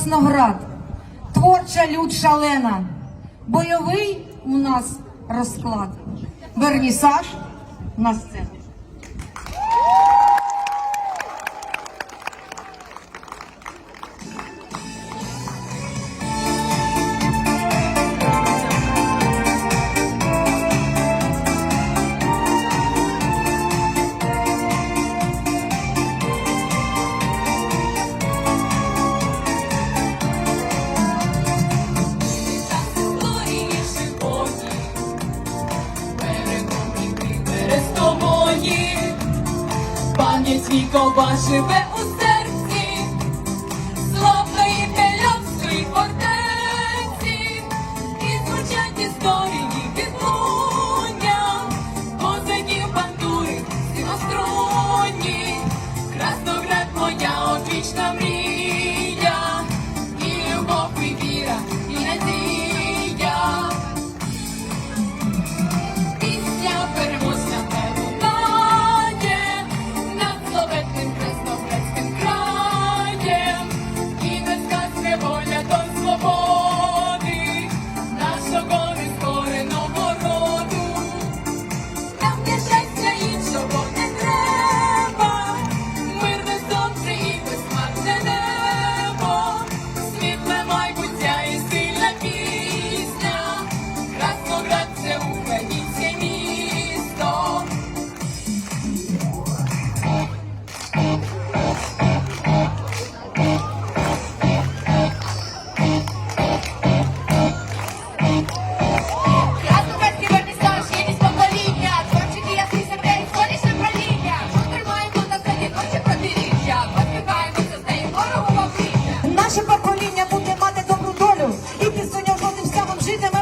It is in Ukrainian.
Красноград, творча лють шалена, бойовий у нас розклад. Вернісаж на сцену. І коба живе у серці, славної Пелявської фортеці, і звучать історії відлуння, позиків бандури сінострунні, красноград моя опічна. She's a